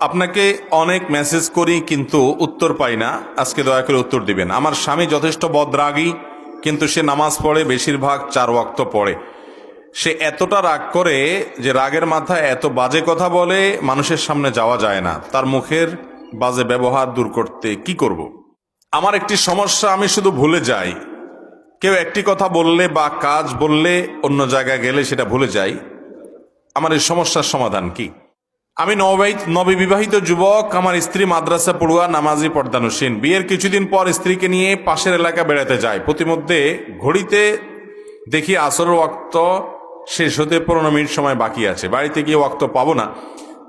আপনাকে অনেক মেসেজ করি, কিন্তু উত্তর পাই না। আজকে দয়া করে উত্তর দিবেন। আমার স্বামী যথেষ্ট বদরাগী, কিন্তু সে নামাজ পড়ে, বেশিরভাগ চার ওয়াক্ত পড়ে। সে এতটা রাগ করে যে রাগের মাথায় এত বাজে কথা বলে, মানুষের সামনে যাওয়া যায় না। তার মুখের বাজে ব্যবহার দূর করতে কি করব। আমার একটি সমস্যা, আমি শুধু ভুলে যাই। কেউ একটি কথা বললে বা কাজ বললে অন্য জায়গায় গেলে সেটা ভুলে যাই। আমার এই সমস্যার সমাধান কি? আমি নববিবাহিত নববিবাহিত যুবক, আমার স্ত্রী মাদ্রাসা পড়ুয়া, নামাজি পর্দানুসীন। বিয়ের কিছুদিন পর স্ত্রীকে নিয়ে পাশের এলাকা বেড়াতে যায় প্রতিমধ্যে ঘড়িতে দেখি আসর ওয়াক্ত শেষ হতে পনেরো মিনিট সময় বাকি আছে। বাড়িতে গিয়ে ওয়াক্ত পাবো না।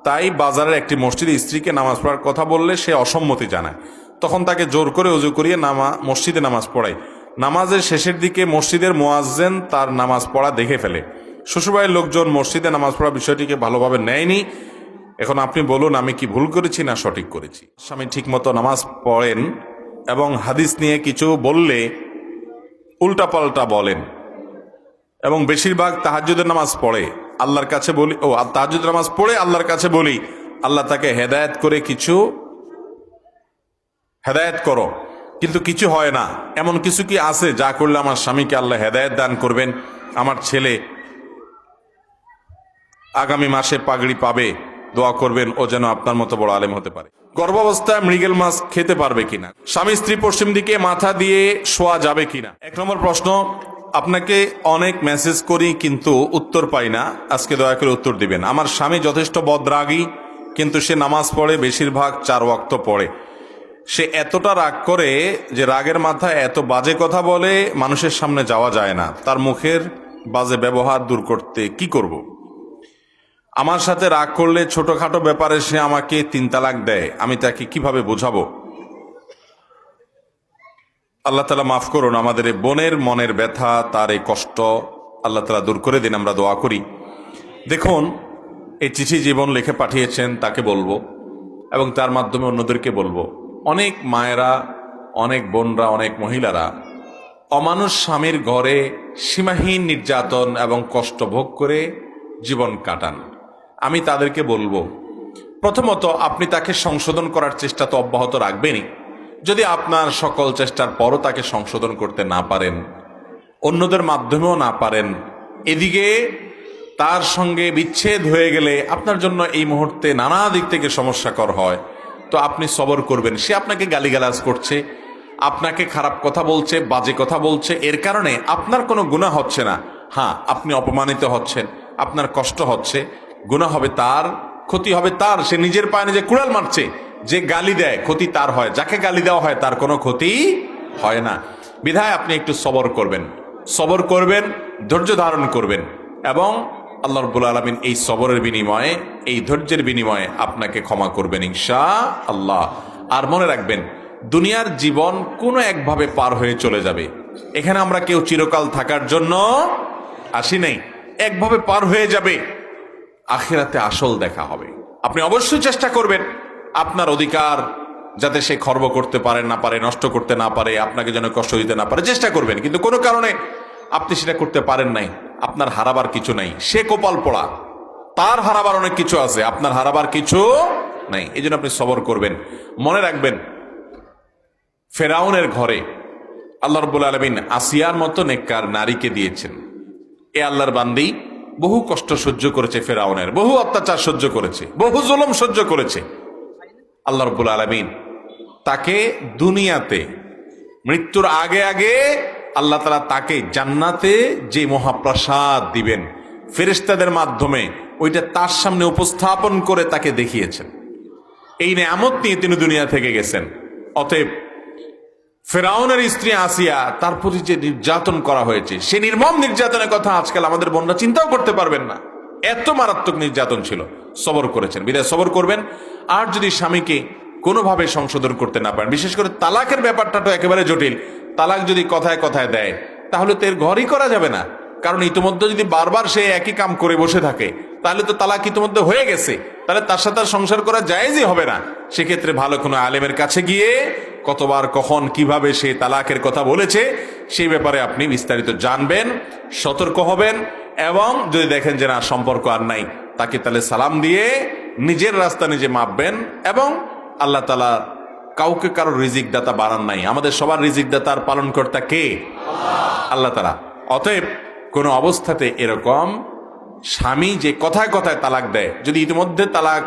তাই বাজারের একটি মসজিদে স্ত্রীকে নামাজ পড়ার কথা বললে সে অসম্মতি জানায়। তখন তাকে জোর করে উজু করিয়ে নামা, মসজিদে নামাজ পড়ায়। নামাজের শেষের দিকে মসজিদের মোয়াজ্জেন তার নামাজ পড়া দেখে ফেলে। শ্বশুরবাড়ির লোকজন মসজিদে নামাজ পড়া বিষয়টিকে ভালোভাবে নেয়নি। এখন আপনি বলুন, আমি কি ভুল করেছি না সঠিক করেছি? স্বামী ঠিকমতো নামাজ পড়েন এবং হাদিস নিয়ে কিছু বললে উল্টাপাল্টা বলেন এবং বেশিরভাগ তাহাজুদের নামাজ পড়ে। আল্লাহর কাছে বলি, ও তাহাজুদের নামাজ পড়ে আল্লাহর কাছে বলি, আল্লাহ তাকে হেদায়েত করে কিছু হেদায়েত করো। কিন্তু কিছু হয় না। এমন কিছু কি আছে যা করলে আমার স্বামীকে আল্লাহ হেদায়েত দান করবেন? আমার ছেলে আগামী মাসে পাগড়ি পাবে। দোয়া করবেন ও যেন আপনার মতো বড় আলেম হতে পারে। গর্ভাবস্থায় মৃগেল মাছ খেতে পারবে কিনা? স্বামী স্ত্রী পশ্চিম দিকে মাথা দিয়ে শোয়া যাবে কিনা? এক নম্বর প্রশ্ন, আপনাকে অনেক মেসেজ করি কিন্তু উত্তর পাই না। আজকে দয়া করে উত্তর দিবেন। আমার স্বামী যথেষ্ট বদরাগী, কিন্তু সে নামাজ পড়ে, বেশিরভাগ চার ওয়াক্ত পড়ে। সে এতটা রাগ করে যে রাগের মাথায় এত বাজে কথা বলে মানুষের সামনে যাওয়া যায় না। তার মুখের বাজে ব্যবহার দূর করতে কি করব। আমার সাথে রাগ করলে ছোটখাটো ব্যাপারে সে আমাকে তিন তালাক দেয়। আমি তাকে কীভাবে বোঝাবো? আল্লাহ তালা মাফ করুন, আমাদের বোনের মনের ব্যথা, তার এই কষ্ট আল্লাহ তালা দূর করে দিন, আমরা দোয়া করি। দেখুন, এই চিঠি জীবন লিখে পাঠিয়েছেন, তাকে বলব এবং তার মাধ্যমে অন্যদেরকে বলব। অনেক মায়েরা, অনেক বোনরা, অনেক মহিলারা অমানুষ স্বামীর ঘরে সীমাহীন নির্যাতন এবং কষ্ট ভোগ করে জীবন কাটান। আমি তাদেরকে বলব, প্রথমত আপনি তাকে সংশোধন করার চেষ্টা তো অব্যাহত রাখবেনই। যদি আপনার সকল চেষ্টার পরও তাকে সংশোধন করতে না পারেন, অন্যদের মাধ্যমেও না পারেন, এদিকে তার সঙ্গে বিচ্ছেদ হয়ে গেলে আপনার জন্য এই মুহূর্তে নানা দিক থেকে সমস্যাকর হয়। তো আপনি সবর করবেন। সে আপনাকে গালিগালাজ করছে, আপনাকে খারাপ কথা বলছে, বাজে কথা বলছে, এর কারণে আপনার কোনো গুণা হচ্ছে না। হ্যাঁ আপনি অপমানিত হচ্ছেন, আপনার কষ্ট হচ্ছে গুণা হবে তার, ক্ষতি হবে তার। সে নিজের পায়ে নিজে কুড়াল মারছে। যে গালি দেয়, ক্ষতি তার হয়। যাকে গালি দেওয়া হয়, তার কোনো ক্ষতি হয় না। বিধায় আপনি একটু সবর করবেন। সবর করবেন, ধৈর্য ধারণ করবেন। এবং আল্লাহ রব্বুল আলমিন এই সবরের বিনিময়ে, এই ধৈর্যের বিনিময়ে আপনাকে ক্ষমা করবেন ইনশা আল্লাহ আর মনে রাখবেন, দুনিয়ার জীবন কোনো একভাবে পার হয়ে চলে যাবে। এখানে আমরা কেউ চিরকাল থাকার জন্য আসি নাই। একভাবে পার হয়ে যাবে। আখেরাতে আসল দেখা হবে। আপনি অবশ্যই চেষ্টা করবেন আপনার অধিকার যাতে সে খর্ব করতে পারে, না পারে, নষ্ট করতে না পারে, আপনাকে যেন কষ্ট দিতে না পারে, চেষ্টা করবেন। কিন্তু কোনো কারণে আপনি সেটা করতে পারেন নাই, আপনার হারাবার কিছু নাই। সে কোপাল পড়া, তার হারাবার অনেক কিছু আছে, আপনার হারাবার কিছু নাই। এই আপনি সবর করবেন। মনে রাখবেন, ফেরাউনের ঘরে আল্লাহ রব্বুল আলমিন আসিয়ার মতো নেককার নারীকে দিয়েছেন। এ আল্লাহর বান্দি বহু কষ্ট সহ্য করেছে ফেরাউনের, বহু অত্যাচার সহ্য করেছে, বহু জুলম সহ্য করেছে। আল্লাহ রব্বুল আলমিন তাকে দুনিয়াতে, মৃত্যুর আগে আগে আল্লাহ তালা তাকে জান্নাতে যে মহাপ্রসাদ দিবেন ফেরেস্তাদের মাধ্যমে, ওইটা তার সামনে উপস্থাপন করে তাকে দেখিয়েছেন। এই নেয়ামত নিয়ে তিনি দুনিয়া থেকে গেছেন। অতএব ফেরাউনের স্ত্রী আসিয়া তার প্রতি যে নির্যাতন করা হয়েছে, সে নির্মম নির্যাতনের কথা আজকাল আমাদের বোনরা চিন্তাও করতে পারবেন না। এত মারাত্মক নির্যাতন ছিল। সবর করেছেন। বিদায় সবর করবেন। আর যদি স্বামীকে কোনোভাবে সংশোধন করতে না পারেন, বিশেষ করে তালাকের ব্যাপারটা তো একেবারে জটিল। তালাক যদি কথায় কথায় দেয়, তাহলে তো এর ঘরই করা যাবে না। কারণ ইতিমধ্যে যদি বারবার সে একই কাম করে বসে থাকে, তাহলে তো তালাক ইতিমধ্যে হয়ে গেছে। তাহলে তার সাথে সংসার করা জায়েজই হবে না। সেক্ষেত্রে ভালো কোনো আলেমের কাছে গিয়ে কতবার, কখন, কীভাবে সে তালাকের কথা বলেছে, সেই ব্যাপারে আপনি বিস্তারিত জানবেন, সতর্ক হবেন এবং যদি দেখেন যে না, সম্পর্ক আর নাই, তাকে তাহলে সালাম দিয়ে নিজের রাস্তা নিজে মাপবেন এবং আল্লাহ তালা কাউকে কারও রিজিক দাতা বাড়ান নাই। আমাদের সবার রিজিক দাতার পালন কর্তা কে? আল্লাহ তালা অতএব কোনো অবস্থাতে এরকম স্বামী যে কথায় কথায় তালাক দেয়, যদি ইতিমধ্যে তালাক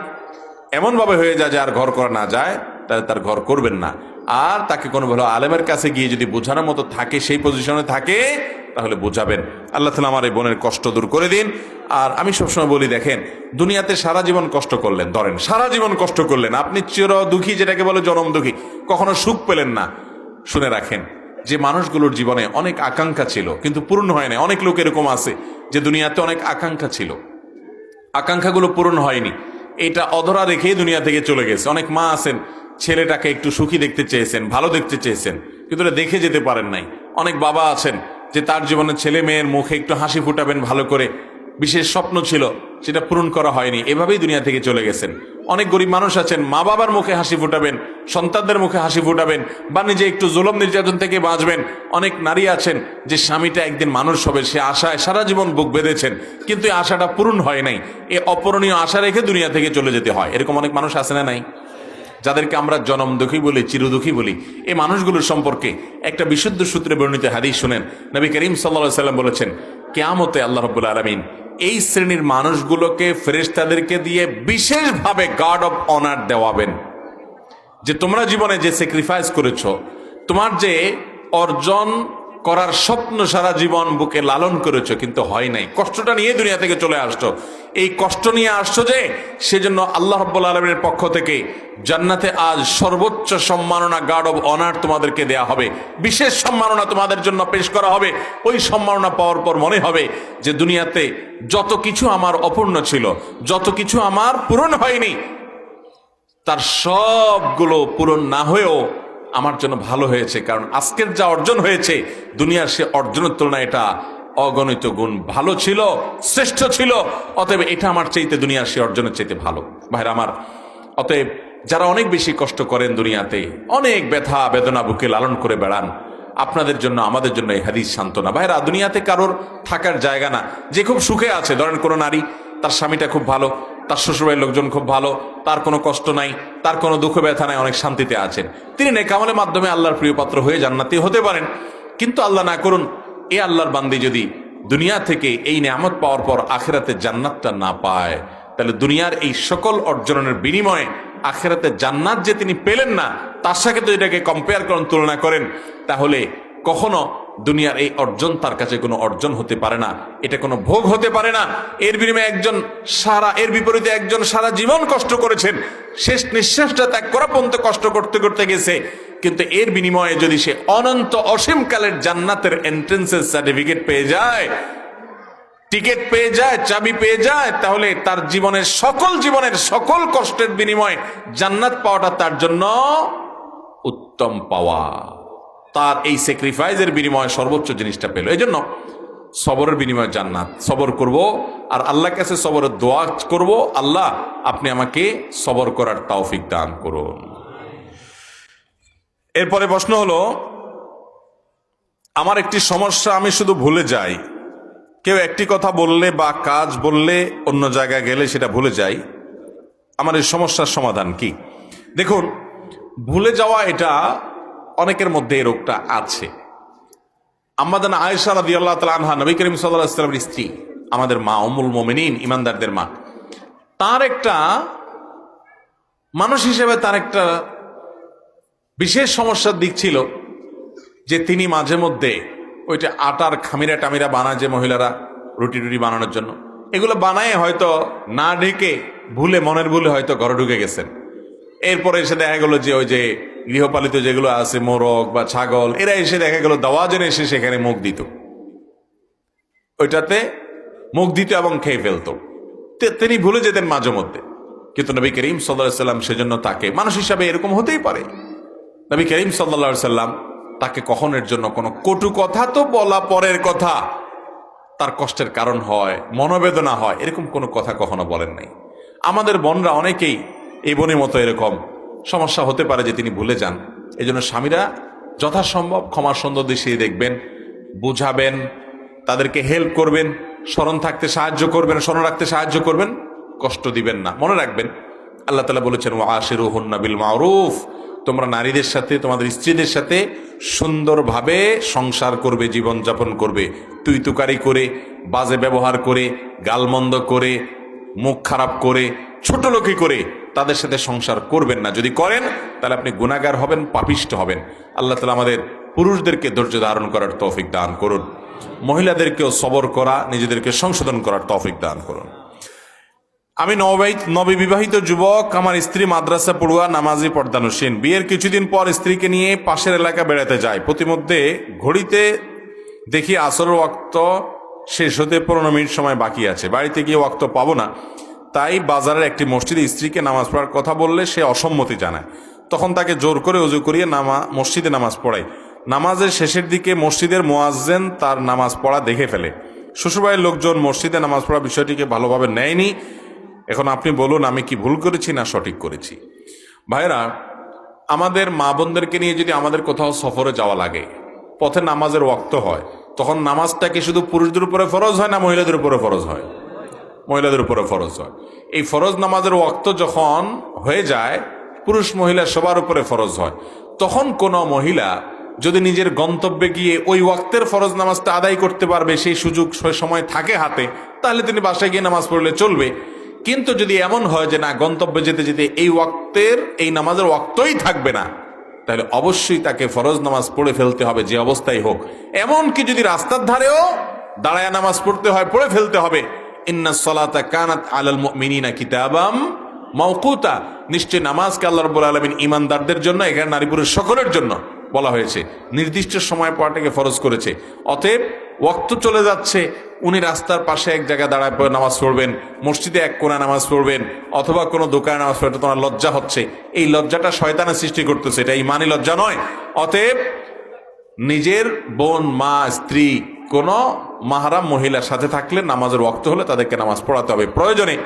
এমনভাবে হয়ে যায় যে আর ঘর করা না যায়, তাহলে তার ঘর করবেন না। আর তাকে কোনো ভালো আলেমের কাছে গিয়ে যদি বোঝানোর মতো থাকে, সেই পজিশনে থাকে, তাহলে বোঝাবেন। আল্লাহ তালা আমার এই বোনের কষ্ট দূর করে দিন। আর আমি সবসময় বলি, দেখেন, দুনিয়াতে সারা জীবন কষ্ট করলেন, ধরেন, সারা জীবন কষ্ট করলেন। আপনি চির দুঃখী, যেটাকে বলে জনম দুঃখী, কখনো সুখ পেলেন না। শুনে রাখেন যে মানুষগুলোর জীবনে অনেক আকাঙ্ক্ষা ছিল, কিন্তু পূর্ণ হয় না অনেক লোক এরকম আছে যে দুনিয়াতে অনেক আকাঙ্ক্ষা ছিল। আকাঙ্ক্ষাগুলো পূরণ হয়নি। এটা অধরা রেখেই দুনিয়া থেকে চলে গেছে। অনেক মা আছেন, ছেলেটাকে একটু সুখী দেখতে চেয়েছেন, ভালো দেখতে চেয়েছেন, কিন্তু এটা দেখে যেতে পারেন নাই। অনেক বাবা আছেন যে তার জীবনে ছেলে মেয়ের মুখে একটু হাসি ফুটাবেন ভালো করে। বিশেষ স্বপ্ন ছিল, সেটা পূরণ করা হয়নি। এভাবেই দুনিয়া থেকে চলে গেছেন। অনেক গরিব মানুষ আছেন, মা বাবার মুখে হাসি ফুটাবেন, সন্তানদের মুখে হাসি ফুটাবেন, বা নিজে একটু জুলম নির্যাতন থেকে বাঁচবেন। অনেক নারী আছেন যে স্বামীটা একদিন মানুষ হবে, সে আশায় সারা জীবন বুক বেঁধেছেন, কিন্তু এই আশাটা পূরণ হয় নাই। এ অপূরণীয় আশা রেখে দুনিয়া থেকে চলে যেতে হয়। এরকম অনেক মানুষ আছে না নাই? যাদেরকে আমরা জনম দুঃখী বলি, চিরদুঃখী বলি এই মানুষগুলোর সম্পর্কে একটা বিশুদ্ধ সূত্রে বর্ণিত হাদিস শুনেন। নবী করিম সাল্লা সাল্লাম বলেছেন, কেয়ামতে আল্লাহ রব্বুল আলমিন এই শ্রেণির মানুষগুলোকে ফেরেস্তাদেরকে দিয়ে বিশেষভাবে গার্ড অফ অনার দেওয়াবেন। যে তোমরা জীবনে যে স্যাক্রিফাইস করেছ, তোমার যে অর্জন করার স্বপ্ন সারা জীবন বুকে লালন করেছ, কিন্তু হয় নাই। কষ্টটা নিয়ে দুনিয়া থেকে চলে আসছো। এই কষ্ট নিয়ে আসছো যে, সেজন্য আল্লাহ রব্বুল আলমের পক্ষ থেকে জান্নাতে আজ সর্বোচ্চ সম্মাননা গার্ড অব অনার তোমাদেরকে দেয়া হবে। বিশেষ সম্মাননা তোমাদের জন্য পেশ করা হবে। ওই সম্মাননা পাওয়ার পর মনে হবে যে, দুনিয়াতে যত কিছু আমার অপূর্ণ ছিল, যত কিছু আমার পূরণ হয়নি, তার সবগুলো পূরণ না হয়েও আমার জন্য ভালো হয়েছে, কারণ আজকের যা অর্জন হয়েছে, দুনিয়ার সে অর্জনের তুলনায় এটা অগণিত গুণ। ভালো ছিল, শ্রেষ্ঠ ছিল, অতএব এটা আমার চাইতে দুনিয়ার সে অর্জনের চাইতে ভালো। ভাইরা আমার, অতএব যারা অনেক বেশি কষ্ট করেন দুনিয়াতে, অনেক ব্যথা, বেদনা বুকে লালন করে বেড়ান, আপনাদের জন্য, আমাদের জন্য এই হাদিস সান্ত্বনা। ভাইরা, দুনিয়াতে কারোর থাকার জায়গা না, যে খুব সুখে আছে। ধরেন কোনো নারী, তার স্বামীটা খুব ভালো তার শ্বশুরবাড়ির লোকজন খুব ভালো, তার কোনো কষ্ট নাই, তার কোনো দুঃখ ব্যথা নাই, অনেক শান্তিতে আছেন। তিনি নেকামলের মাধ্যমে আল্লাহর প্রিয় পাত্র হয়ে জান্নাতি হতে পারেন। কিন্তু আল্লাহ না করুন, এ আল্লাহর বান্দি যদি দুনিয়া থেকে এই নেয়ামত পাওয়ার পর আখেরাতে জান্নাতটা না পায়, তাহলে দুনিয়ার এই সকল অর্জনের বিনিময়ে আখেরাতে জান্নাত যে তিনি পেলেন না, তার সাথে যদি এটাকে কম্পেয়ার করেন, তুলনা করেন, তাহলে কখনো দুনিয়ার এই অর্জন তার কাছে কোনো অর্জন হতে পারে না। এটা কোনো ভোগ হতে পারে না। এর বিনিময়ে একজন সারা, এর বিপরীতে একজন সারা জীবন কষ্ট করেছেন। শেষ নিঃশ্বাসটা ত্যাগ করা পর্যন্ত কষ্ট করতে করতে গেছে। কিন্তু এর বিনিময়ে যদি সে অনন্ত অসীমকালের জান্নাতের এন্ট্রেন্সের সার্টিফিকেট পেয়ে যায় টিকিট পেয়ে যায়, চাবি পেয়ে যায়, তাহলে তার জীবনের সকল জীবনের সকল কষ্টের বিনিময়ে জান্নাত পাওয়াটা তার জন্য উত্তম পাওয়া। তার এই স্যাক্রিফাইসের বিনিময়ে সর্বোচ্চ জিনিসটা পেল। এই জন্য সবরের বিনিময়ে জান্নাত। সবর করব আর আল্লাহর কাছে সবরের দোয়া করব। আল্লাহ আপনি আমাকে সবর করার তৌফিক দান করুন। এরপরে প্রশ্ন হলো, আমার একটি সমস্যা, আমি শুধু ভুলে যাই। কেউ একটি কথা বললে বা কাজ বললে অন্য জায়গায় গেলে সেটা ভুলে যাই। আমার এই সমস্যার সমাধান কি? দেখুন, ভুলে যাওয়া এটা অনেকের মধ্যে এই রোগটা আছে। আমাদের আয়েশা রাদি আল্লাহ তালা আনহা, নবী করিম সাল্লাহ ইসলামের স্ত্রী, আমাদের মা অমুল মোমিনিন ইমানদারদের মা। তার একটা মানুষ হিসেবে তার একটা বিশেষ সমস্যার দিক ছিল যে তিনি মাঝে মধ্যে ওইটা আটার খামিরা টামিরা বানায় যে মহিলারা রুটি টুটি বানানোর জন্য। এগুলো বানায় হয়তো না ঢেকে ভুলে, মনের ভুলে হয়তো ঘরে ঢুকে গেছেন। এরপরে এসে দেখা গেল যে ওই যে গৃহপালিত যেগুলো আছে, মোরগ বা ছাগল, এরা এসে দেখা গেল দাওয়াজন এসে সেখানে মুখ দিত। ওইটাতে মুখ দিত এবং খেয়ে ফেলতো। তিনি ভুলে যেতেন মাঝে মধ্যে। কিন্তু নবী করিম সাল্লাহ সাল্লাম সেজন্য তাকে, মানুষ হিসাবে এরকম হতেই পারে। নবী করিম সাল্লা সাল্লাম তাকে কখনের জন্য কোনো কটু কথা তো বলা পরের কথা। তার কষ্টের কারণ হয়, মনোবেদনা হয়, এরকম কোনো কথা কখনো বলেন নাই। আমাদের বোনরা অনেকেই এই বোনের মতো এরকম সমস্যা হতে পারে যে তিনি ভুলে যান। এই জন্য স্বামীরা যথাসম্ভব ক্ষমার সুন্দর দেখবেন, বুঝাবেন, তাদেরকে হেল্প করবেন, স্মরণ থাকতে সাহায্য করবেন, স্মরণ রাখতে সাহায্য করবেন, কষ্ট দিবেন না। মনে রাখবেন, আল্লাহ তালা বলেছেন ও আশির বিল মারুফ। তোমরা নারীদের সাথে, তোমাদের স্ত্রীদের সাথে সুন্দরভাবে সংসার করবে, জীবনযাপন করবে। তুই তুকারি করে, বাজে ব্যবহার করে, গালমন্দ করে, মুখ খারাপ করে ছোট লোকি করে তাদের সাথে সংসার করবেন না। যদি করেন, তাহলে আপনি গুণাগার হবেন, পাপিষ্ট হবেন। আল্লাহ তালা আমাদের পুরুষদেরকে ধৈর্য ধারণ করার তৌফিক দান করুন। মহিলাদেরকেও সবর করা, নিজেদেরকে সংশোধন করার তৌফিক দান করুন। আমি নববিবাহিত নববিবাহিত যুবক, আমার স্ত্রী মাদ্রাসা পড়ুয়া, নামাজি পর্দানুসীন। বিয়ের কিছুদিন পর স্ত্রীকে নিয়ে পাশের এলাকা বেড়াতে যায় প্রতিমধ্যে ঘড়িতে দেখি আসর ওয়াক্ত শেষ হতে পনেরো মিনিট সময় বাকি আছে। বাড়িতে গিয়ে ওয়াক্ত পাবো না। তাই বাজারের একটি মসজিদে স্ত্রীকে নামাজ পড়ার কথা বললে সে অসম্মতি জানায়। তখন তাকে জোর করে অজু করিয়ে নামা মসজিদে নামাজ পড়ায়। নামাজের শেষের দিকে মসজিদের মোয়াজ্জেন তার নামাজ পড়া দেখে ফেলে। শ্বশুরবাড়ির লোকজন মসজিদে নামাজ পড়া বিষয়টিকে ভালোভাবে নেয়নি। এখন আপনি বলুন, আমি কি ভুল করেছি না সঠিক করেছি? ভাইরা আমাদের মা বোনদেরকে নিয়ে যদি আমাদের কোথাও সফরে যাওয়া লাগে, পথে নামাজের ওয়াক্ত হয়, তখন নামাজটা কি শুধু পুরুষদের উপরে ফরজ হয় না মহিলাদের উপরে ফরজ হয়? মহিলাদের উপরে ফরজ হয়। এই ফরজ নামাজের ওয়াক্ত যখন হয়ে যায়, পুরুষ মহিলা সবার উপরে ফরজ হয়। তখন কোনো মহিলা যদি নিজের গন্তব্যে গিয়ে ওই ওয়াক্তের ফরজ নামাজটা আদায় করতে পারবে, সেই সুযোগ সময় থাকে হাতে, তাহলে তিনি বাসায় গিয়ে নামাজ পড়লে চলবে। কিন্তু যদি এমন হয় যে না, গন্তব্যে যেতে যেতে এই ওয়াক্তের, এই নামাজের ওয়াক্তই থাকবে না, তাহলে অবশ্যই তাকে ফরজ নামাজ পড়ে ফেলতে হবে যে অবস্থায় হোক। এমনকি যদি রাস্তার ধারেও দাঁড়ায় নামাজ পড়তে হয়, পড়ে ফেলতে হবে। ইন্না সলাতা কানাত আলাল মুমিনিনা কিতাবাম মাওকুতা। নিশ্চয় নামাজকে আল্লাহ রাব্বুল আলামিন ইমানদারদের জন্য, এখানে নারী পুরুষ সকলের জন্য বলা হয়েছে। নির্দিষ্ট সময় পড়াটাকে ফরজ করেছে। অতএব ওয়াক্ত চলে যাচ্ছে, উনি রাস্তার পাশে এক জায়গায় দাঁড়ায় নামাজ পড়বেন, মসজিদে এক কোণা নামাজ পড়বেন, অথবা কোনো দোকানে নামাজ পড়বে তোমার লজ্জা হচ্ছে। এই লজ্জাটা শয়তানের সৃষ্টি করতেছে, এটা ইমানি লজ্জা নয়। অতএব নিজের বোন, মা, স্ত্রী কোন মাহারাম মহিলার সাথে থাকলে নামাজের ওয়াক্ত হলে তাদেরকে নামাজ পড়াতে হবে। প্রয়োজনে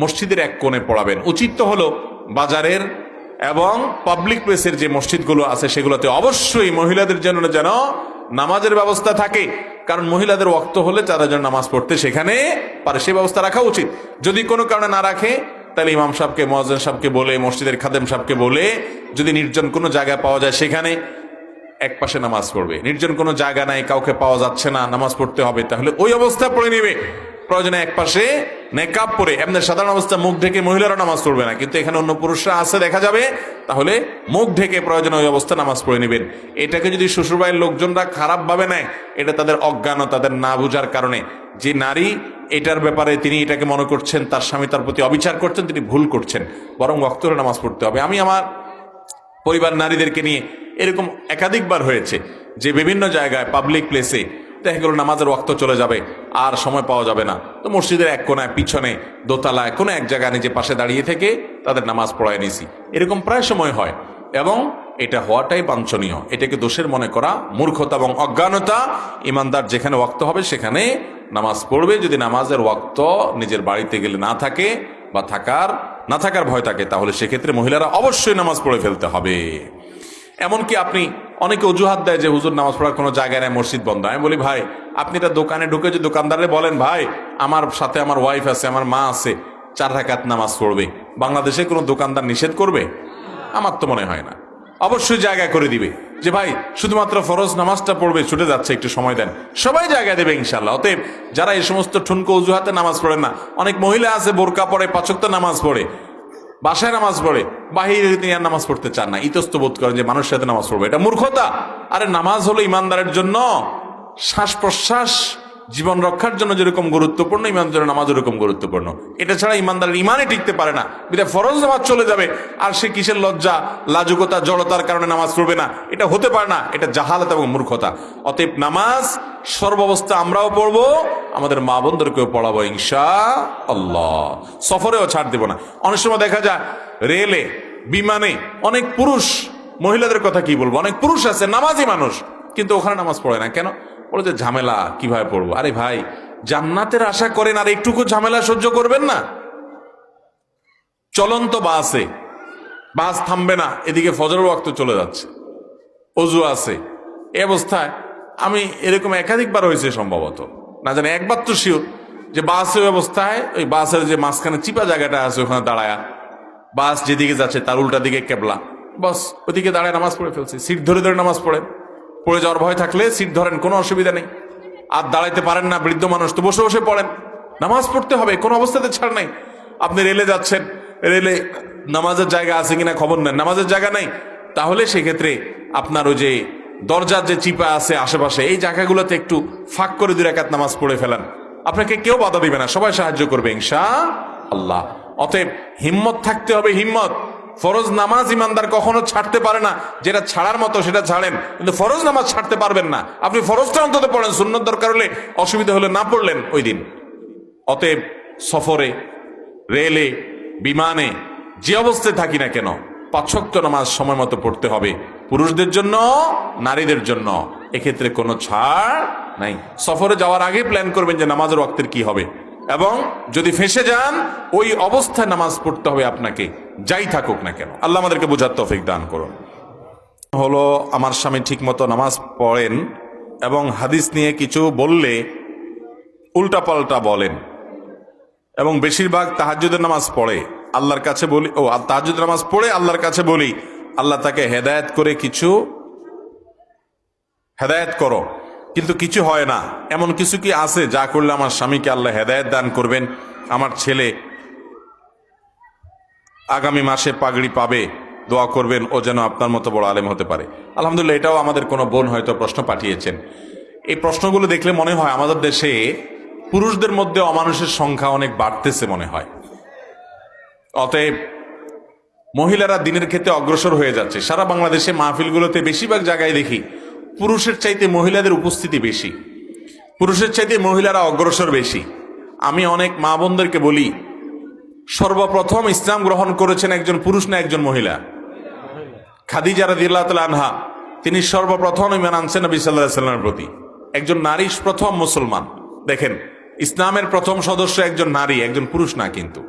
মসজিদের এক কোণে পড়াবেন। উচিত তো হলো বাজারের এবং পাবলিক প্লেসের যে মসজিদগুলো আছে সেগুলোতে অবশ্যই মহিলাদের জন্য যেন নামাজের ব্যবস্থা থাকে। কারণ মহিলাদের ওয়াক্ত হলে তারা যেন নামাজ পড়তে সেখানে পারে, সেই ব্যবস্থা রাখা উচিত। যদি কোনো কারণে না রাখে, তাহলে ইমাম সাহেবকে মহাজন সাহেবকে বলে, মসজিদের খাদেম সাহেবকে বলে যদি নির্জন কোনো জায়গা পাওয়া যায় সেখানে এক পাশে নামাজ পড়বে। নির্জন কোনো জায়গা নাই, কাউকে পাওয়া যাচ্ছে না, নামাজ পড়তে হবে। তাহলে ওই অবস্থা পড়ে নেবে। প্রয়োজনে এক পাশে নেকাব পরে, এমনি সাধারণ অবস্থা, মুখ ঢেকে মহিলারা নামাজ পড়বে না। কিন্তু এখানে অন্য পুরুষরা আছে, দেখা যাবে। তাহলে মুখ ঢেকে প্রয়োজনে ওই অবস্থা নামাজ পড়ে নেবেন। এটাকে যদি শ্বশুরবাড়ির লোকজনরা খারাপভাবে নেয়, এটা তাদের অজ্ঞান তাদের না বুঝার কারণে। যে নারী, এটার ব্যাপারে তিনি এটাকে মনে করছেন, তার স্বামী তার প্রতি অবিচার করছেন, তিনি ভুল করছেন। বরং হলে নামাজ পড়তে হবে। আমি আমার পরিবার নারীদেরকে নিয়ে এরকম একাধিকবার হয়েছে যে বিভিন্ন জায়গায় পাবলিক প্লেসে দেখা গেল নামাজের ওয়াক্ত চলে যাবে, আর সময় পাওয়া যাবে না। তো মসজিদের এক কোনায়, পিছনে, দোতলায়, কোনো এক জায়গায় নিজে পাশে দাঁড়িয়ে থেকে তাদের নামাজ পড়ায় নিছি এরকম প্রায় সময় হয়। এবং এটা হওয়াটাই বাঞ্ছনীয়। এটাকে দোষের মনে করা মূর্খতা এবং অজ্ঞানতা। ইমানদার যেখানে ওয়াক্ত হবে, সেখানে নামাজ পড়বে। যদি নামাজের ওয়াক্ত নিজের বাড়িতে গেলে না থাকে বা থাকার, না থাকার ভয় থাকে, তাহলে সেক্ষেত্রে মহিলারা অবশ্যই নামাজ পড়ে ফেলতে হবে। এমনকি আপনি অনেকে অজুহাত দেয় যে, হুজুর, নামাজ পড়ার কোনো জায়গায় নেই, মসজিদ বন্ধ। আমি বলি, ভাই, আপনি এটা দোকানে ঢুকে যে দোকানদারে বলেন, ভাই, আমার সাথে আমার ওয়াইফ আছে, আমার মা আছে, চার রাকাত নামাজ পড়বে। বাংলাদেশে কোনো দোকানদার নিষেধ করবে? আমার তো মনে হয় না। অবশ্যই জায়গা করে দিবে যে, ভাই, শুধুমাত্র ফরজ নামাজটা পড়বে, ছুটে যাচ্ছে, একটু সময় দেন। সবাই জায়গা দেবে ইনশাল্লাহ অতএব যারা এই সমস্ত ঠুনকো অজুহাতে নামাজ পড়েন না, অনেক মহিলা আছে, বোরকা পড়ে পাচক্ত নামাজ পড়ে। বাসায় নামাজ পড়ে, বাহিরে তিনি আর নামাজ পড়তে চান না। ইতস্ত বোধ করেন যে মানুষের সাথে নামাজ পড়বে। এটা মূর্খতা। আরে নামাজ হলো ইমানদারের জন্য শ্বাস প্রশ্বাস জীবন রক্ষার জন্য যেরকম গুরুত্বপূর্ণ, ইমানদারের নামাজ এরকম গুরুত্বপূর্ণ। এটা ছাড়া ইমানদারের ইমানে টিকতে পারে না। বিধায় ফরজ নামাজ চলে যাবে, আর সে কিসের লজ্জা? লাজুকতা, জড়তার কারণে নামাজ পড়বে না। এটা হতে পারে না, এটা জাহালত এবং মূর্খতা। অতএব নামাজ সর্বাবস্থা আমরাও পড়ব, আমাদের মা বোনদেরকেও পড়াবো ইনশা আল্লাহ সফরেও ছাড় দেব না। অনেক সময় দেখা যায়, রেলে, বিমানে অনেক পুরুষ, মহিলাদের কথা কি বলব? অনেক পুরুষ আছে, নামাজি মানুষ, কিন্তু ওখানে নামাজ পড়ে না। কেন? বলে যে ঝামেলা, কীভাবে পড়ব? আরে ভাই, জান্নাতের আশা করেন আর একটুকু ঝামেলা সহ্য করবেন না? চলন্ত বাসে, বাস থামবে না, এদিকে ফজরের ওয়াক্ত চলে যাচ্ছে, অজু আছে। এ অবস্থায় আমি এরকম একাধিকবার হয়েছে সম্ভবত। না জানি, একবার তো শিওর যে বাসের অবস্থায়, ওই বাসের যে মাঝখানে চিপা জায়গাটা আছে ওখানে দাঁড়ায়া, বাস যেদিকে যাচ্ছে তার উল্টা দিকে কেবলা। বাস ওদিকে দাঁড়ায় নামাজ পড়ে ফেলছে, সিট ধরে ধরে নামাজ পড়েন পড়ে যাওয়ার ভয় থাকলে সিট ধরেন, কোনো অসুবিধা নেই। আর দাঁড়াইতে পারেন না, বৃদ্ধ মানুষ তো বসে বসে পড়েন। নামাজ পড়তে হবে, কোনো অবস্থাতে ছাড় নাই। আপনি রেলে যাচ্ছেন, রেলে নামাজের জায়গা আছে কিনা খবর নেন। নামাজের জায়গা নাই, তাহলে সেক্ষেত্রে আপনার ওই যে দরজার যে চিপা আছে আশেপাশে, এই জায়গাগুলোতে একটু ফাঁক করে দুই রাকাত নামাজ পড়ে ফেলেন। আপনাকে কেউ বাধা দিবে না, সবাই সাহায্য করবে, ইনশা আল্লাহ। অতএব হিম্মত থাকতে হবে, হিম্মত। ফরজ নামাজ ইমানদার কখনো ছাড়তে পারে না, যেটা ছাড়ার মতো সেটা ছাড়েন। কিন্তু ফরজ নামাজ ছাড়তে পারবেন না। আপনি ফরজটা অন্তত পড়েন, সুন্নত দরকার হলে অসুবিধা হলে না পড়লেন ওই দিন। অতএব সফরে, রেলে, বিমানে, যে অবস্থায় থাকি না কেন পাঁচক্ত নামাজ সময় মতো পড়তে হবে। পুরুষদের জন্য, নারীদের জন্য। এক্ষেত্রে কোনো ছাড় নাই। সফরে যাওয়ার আগে প্ল্যান করবেন যে নামাজের ওয়াক্তের কি হবে। এবং যদি ফেসে যান, ওই অবস্থায় নামাজ পড়তে হবে আপনাকে। যাই থাকুক না কেন। আল্লাহ আমাদেরকে বোঝার তফিক দান করুন। হলো, আমার স্বামী ঠিকমতো নামাজ পড়েন এবং হাদিস নিয়ে কিছু বললে উল্টাপাল্টা বলেন এবং বেশিরভাগ তাহাজ্জুদের নামাজ পড়ে। আল্লাহর কাছে বলি, ও তাহাজ্জুদের নামাজ পড়ে আল্লাহর কাছে বলি, আল্লাহ তাকে হেদায়েত করে কিছু হেদায়েত করো। কিন্তু কিছু হয় না। এমন কিছু কি আছে যা করলে আমার স্বামীকে আল্লাহ হেদায়েত দান করবেন? আমার ছেলে আগামী মাসে পাগড়ি পাবে, দোয়া করবেন, ও যেন আপনার মতো বড় আলেম হতে পারে। আলহামদুলিল্লাহ, এটাও আমাদের কোনো বোন হয়তো প্রশ্ন পাঠিয়েছেন। এই প্রশ্নগুলো দেখলে মনে হয় আমাদের দেশে পুরুষদের মধ্যে অমানুষের সংখ্যা অনেক বাড়তেছে মনে হয়। অতএব মহিলারা দিনের ক্ষেত্রে অগ্রসর হয়ে যাচ্ছে। সারা বাংলাদেশে মাহফিলগুলোতে বেশিরভাগ জায়গায় দেখি পুরুষের চাইতে মহিলাদের উপস্থিতি বেশি। পুরুষের চাইতে মহিলারা অগ্রসর বেশি। আমি অনেক মা বোনদেরকে বলি, সর্বপ্রথম ইসলাম গ্রহণ করেছেন একজন পুরুষ না একজন মহিলা। খাদিজা রাদিয়াল্লাহু তাআলা আনহা, তিনি সর্বপ্রথম ইমান আনছেন নবী আলাইহি সাল্লামের প্রতি। একজন নারী প্রথম মুসলমান। দেখেন, ইসলামের প্রথম সদস্য একজন নারী, একজন পুরুষ না কিন্তু।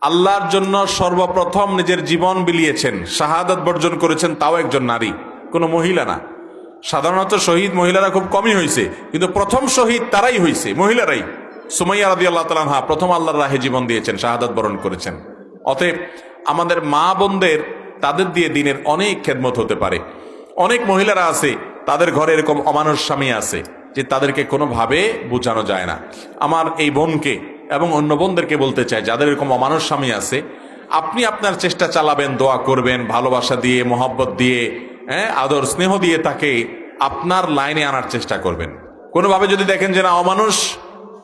আল্লাহর জন্য সর্বপ্রথম নিজের জীবন বিলিয়েছেন, শাহাদাত বর্জন করেছেন তাও একজন নারী, কোনো মহিলা না। সাধারণত শহীদ মহিলারা খুব কমই হয়েছে কিন্তু প্রথম শহীদ তারাই হয়েছে মহিলারাই। সুমাইয়া রাদি আল্লাহ তালাহা প্রথম আল্লাহর রাহে জীবন দিয়েছেন, শাহাদাত বরণ করেছেন। অতএব আমাদের মা বোনদের, তাদের দিয়ে দিনের অনেক খেদমত হতে পারে। অনেক মহিলারা আছে, তাদের ঘরে এরকম অমানুষ স্বামী আছে, যে তাদেরকে কোনোভাবে বোঝানো যায় না। আমার এই বোনকে এবং অন্য বোনদেরকে বলতে চাই, যাদের এরকম অমানুষ স্বামী আছে, আপনি আপনার চেষ্টা চালাবেন, দোয়া করবেন, ভালোবাসা দিয়ে, মোহব্বত দিয়ে হ্যাঁ আদর স্নেহ দিয়ে তাকে আপনার লাইনে আনার চেষ্টা করবেন। কোনোভাবে যদি দেখেন যে না, অমানুষ,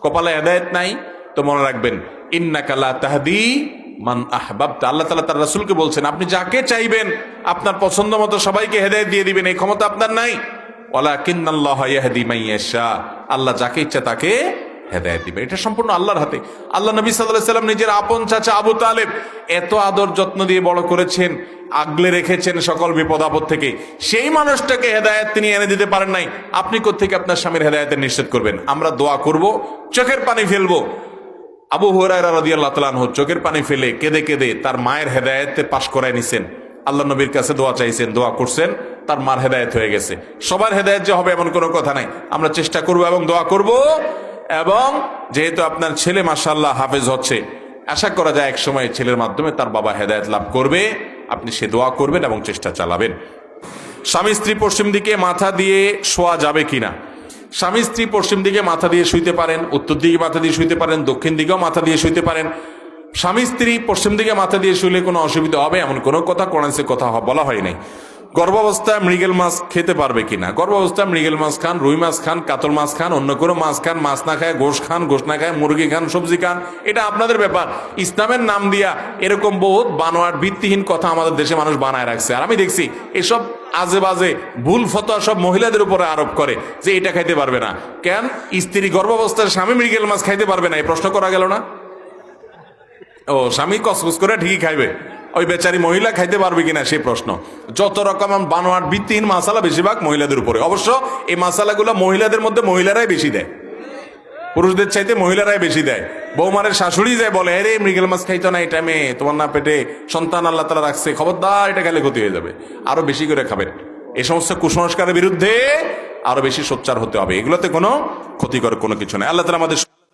কপালে হেদায়ত নাই, তো মনে রাখবেন ইন্নাকালা তাহদি মান আহবাব আল্লাহ তালা তার রাসুলকে বলছেন, আপনি যাকে চাইবেন, আপনার পছন্দ মতো সবাইকে হেদায়ত দিয়ে দিবেন, এই ক্ষমতা আপনার নাই। ওলা আল্লাহ যাকে ইচ্ছা তাকে হেদায়ত দিবে এটা সম্পূর্ণ আল্লাহর হাতে। আল্লাহ নবী সাল্লাহ সাল্লাম নিজের আপন চাচা আবু তালেব এত আদর যত্ন দিয়ে বড় করেছেন, আগলে রেখেছেন সকল বিপদ আপদ থেকে। সেই মানুষটাকে হেদায়ত তিনি এনে দিতে পারেন নাই। আপনি কোথেকে আপনার স্বামীর হেদায়তের নিশ্চিত করবেন? আমরা দোয়া করব, চোখের পানি ফেলব। আবু হুরায়রা চোখের পানি ফেলে কেঁদে কেঁদে তার মায়ের হেদায়েতে পাশ করায় নিছেন। আল্লাহ নবীর কাছে দোয়া চাইছেন, দোয়া করছেন, তার মার হেদায়েত হয়ে গেছে। সবার হেদায়েত যে হবে এমন কোনো কথা নাই। আমরা চেষ্টা করব এবং দোয়া করব এবং যেহেতু আপনার ছেলে, মাশাআল্লাহ, হাফেজ হচ্ছে, আশা করা যায় এক সময় ছেলের মাধ্যমে তার বাবা হেদায়ত লাভ করবে। আপনি সে দোয়া করবেন এবং চেষ্টা চালাবেন। স্বামী স্ত্রী পশ্চিম দিকে মাথা দিয়ে শোয়া যাবে কিনা? স্বামী স্ত্রী পশ্চিম দিকে মাথা দিয়ে শুইতে পারেন, উত্তর দিকে মাথা দিয়ে শুইতে পারেন, দক্ষিণ দিকেও মাথা দিয়ে শুইতে পারেন। স্বামী স্ত্রী পশ্চিম দিকে মাথা দিয়ে শুলে কোনো অসুবিধা হবে? এমন কোনো কথা কোরআনসে কথা বলা হয় নাই। গর্ভাবস্থায় মৃগেল মাছ খেতে পারবে কিনা? গর্ভাবস্থায় মৃগেল মাছ খান, রুই মাছ খান, কাতল মাছ খান, অন্য কোনো মাছ খান, মাছ না খায়, গোশ খান, গোশ না খায়, মুরগি খান, সবজি খান, এটা আপনাদের ব্যাপার। ইসলামের নাম দিয়া এরকম বহুত বানোয়ার ভিত্তিহীন কথা আমাদের দেশে মানুষ বানায় রাখছে। আর আমি দেখছি, এসব আজে বাজে ভুল ফতোয়া সব মহিলাদের উপরে আরোপ করে যে এটা খাইতে পারবে না। কেন? স্ত্রী গর্ভাবস্থায় স্বামী মৃগেল মাছ খাইতে পারবে না, এই প্রশ্ন করা গেল না? ও, স্বামী কসকস করে ঠিকই খাইবে। ওই বেচারি মহিলা খাইতে পারবে কিনা সেই প্রশ্ন। যত রকম বানোয়ার ভিত্তিহীন মাসালা বেশিরভাগ মহিলাদের উপরে। অবশ্য এই মাসালাগুলো মহিলাদের মধ্যে মহিলারাই বেশি দেয়। পুরুষদের চাইতে মহিলারাই বেশি দেয়। বৌমারের শাশুড়ি যায় বলে, আরে, মৃগেল মাছ খাইতো না এই টাইমে তোমার না পেটে সন্তান আল্লাহ তালা রাখছে, খবরদার, এটা খেলে ক্ষতি হয়ে যাবে। আরও বেশি করে খাবেন। এই সমস্ত কুসংস্কারের বিরুদ্ধে আরও বেশি সোচ্চার হতে হবে। এগুলোতে কোনো ক্ষতিকর কোনো কিছু নেই। আল্লাহ তালা আমাদের